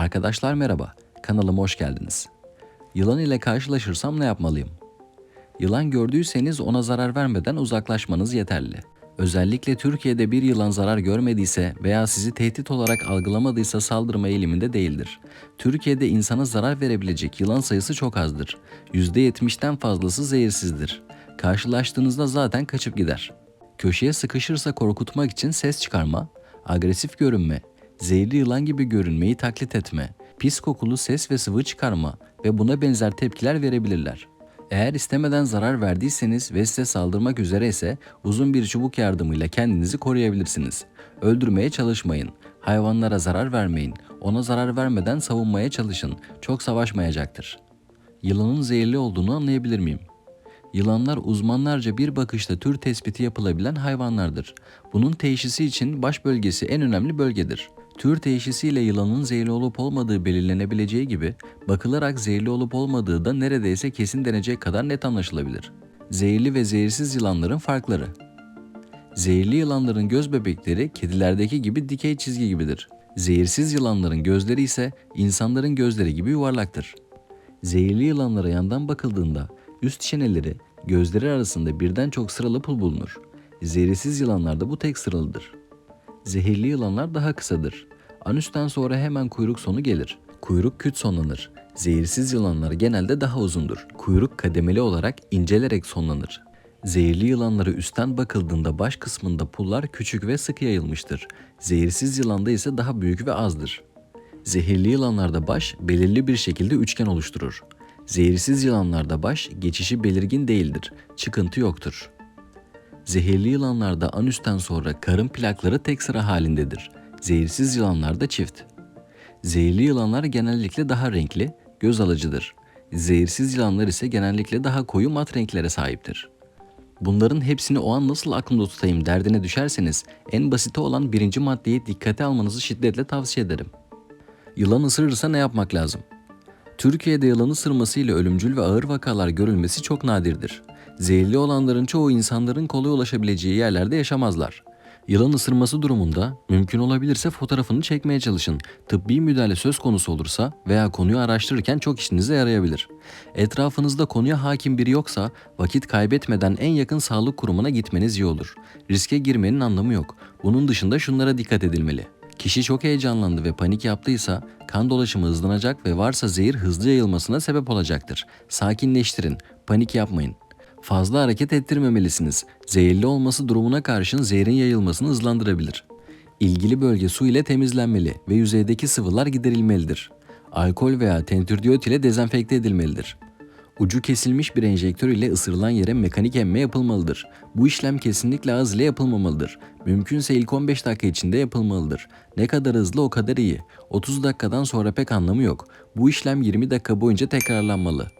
Arkadaşlar merhaba, kanalıma hoş geldiniz. Yılan ile karşılaşırsam ne yapmalıyım? Yılan gördüyseniz ona zarar vermeden uzaklaşmanız yeterli. Özellikle Türkiye'de bir yılan zarar görmediyse veya sizi tehdit olarak algılamadıysa saldırma eğiliminde değildir. Türkiye'de insana zarar verebilecek yılan sayısı çok azdır. %70'ten fazlası zehirsizdir. Karşılaştığınızda zaten kaçıp gider. Köşeye sıkışırsa korkutmak için ses çıkarma, agresif görünme, zehirli yılan gibi görünmeyi taklit etme, pis kokulu ses ve sıvı çıkarma ve buna benzer tepkiler verebilirler. Eğer istemeden zarar verdiyseniz ve size saldırmak üzere ise uzun bir çubuk yardımıyla kendinizi koruyabilirsiniz. Öldürmeye çalışmayın. Hayvanlara zarar vermeyin. Ona zarar vermeden savunmaya çalışın. Çok savaşmayacaktır. Yılanın zehirli olduğunu anlayabilir miyim? Yılanlar uzmanlarca bir bakışta tür tespiti yapılabilen hayvanlardır. Bunun teşhisi için baş bölgesi en önemli bölgedir. Tür teşhisiyle yılanın zehirli olup olmadığı belirlenebileceği gibi bakılarak zehirli olup olmadığı da neredeyse kesin denecek kadar net anlaşılabilir. Zehirli ve zehirsiz yılanların farkları Zehirli yılanların göz bebekleri kedilerdeki gibi dikey çizgi gibidir. Zehirsiz yılanların gözleri ise insanların gözleri gibi yuvarlaktır. Zehirli yılanlara yandan bakıldığında üst çeneleri, gözleri arasında birden çok sıralı pul bulunur. Zehirsiz yılanlarda bu tek sıralıdır. Zehirli yılanlar daha kısadır. Anüsten sonra hemen kuyruk sonu gelir. Kuyruk küt sonlanır. Zehirsiz yılanlar genelde daha uzundur. Kuyruk kademeli olarak incelerek sonlanır. Zehirli yılanlara üstten bakıldığında baş kısmında pullar küçük ve sık yayılmıştır. Zehirsiz yılanda ise daha büyük ve azdır. Zehirli yılanlarda baş belirli bir şekilde üçgen oluşturur. Zehirsiz yılanlarda baş geçişi belirgin değildir. Çıkıntı yoktur. Zehirli yılanlarda anüsten sonra karın plakları tek sıra halindedir. Zehirsiz yılanlarda çift. Zehirli yılanlar genellikle daha renkli, göz alıcıdır. Zehirsiz yılanlar ise genellikle daha koyu mat renklere sahiptir. Bunların hepsini o an nasıl aklımda tutayım derdine düşerseniz en basiti olan birinci maddeyi dikkate almanızı şiddetle tavsiye ederim. Yılan ısırırsa ne yapmak lazım? Türkiye'de yılan ısırmasıyla ölümcül ve ağır vakalar görülmesi çok nadirdir. Zehirli olanların çoğu insanların kolay ulaşabileceği yerlerde yaşamazlar. Yılan ısırması durumunda mümkün olabilirse fotoğrafını çekmeye çalışın. Tıbbi müdahale söz konusu olursa veya konuyu araştırırken çok işinize yarayabilir. Etrafınızda konuya hakim biri yoksa vakit kaybetmeden en yakın sağlık kurumuna gitmeniz iyi olur. Riske girmenin anlamı yok. Bunun dışında şunlara dikkat edilmeli. Kişi çok heyecanlandı ve panik yaptıysa kan dolaşımı hızlanacak ve varsa zehir hızlı yayılmasına sebep olacaktır. Sakinleştirin, panik yapmayın. Fazla hareket ettirmemelisiniz. Zehirli olması durumuna karşın zehrin yayılmasını hızlandırabilir. İlgili bölge su ile temizlenmeli ve yüzeydeki sıvılar giderilmelidir. Alkol veya tentürdiyot ile dezenfekte edilmelidir. Ucu kesilmiş bir enjektör ile ısırılan yere mekanik emme yapılmalıdır. Bu işlem kesinlikle ağız ile yapılmamalıdır. Mümkünse ilk 15 dakika içinde yapılmalıdır. Ne kadar hızlı o kadar iyi. 30 dakikadan sonra pek anlamı yok. Bu işlem 20 dakika boyunca tekrarlanmalı.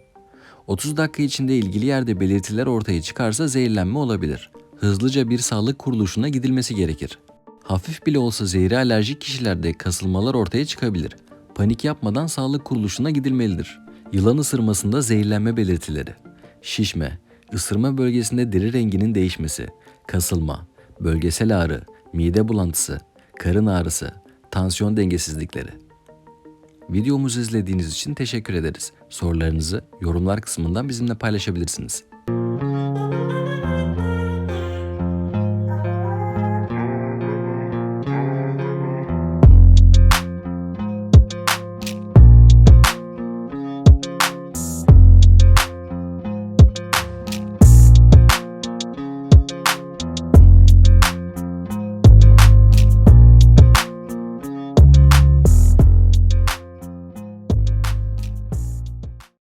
30 dakika içinde ilgili yerde belirtiler ortaya çıkarsa zehirlenme olabilir. Hızlıca bir sağlık kuruluşuna gidilmesi gerekir. Hafif bile olsa zehre alerjik kişilerde kasılmalar ortaya çıkabilir. Panik yapmadan sağlık kuruluşuna gidilmelidir. Yılan ısırmasında zehirlenme belirtileri. Şişme, ısırma bölgesinde deri renginin değişmesi, kasılma, bölgesel ağrı, mide bulantısı, karın ağrısı, tansiyon dengesizlikleri. Videomuzu izlediğiniz için teşekkür ederiz. Sorularınızı yorumlar kısmından bizimle paylaşabilirsiniz.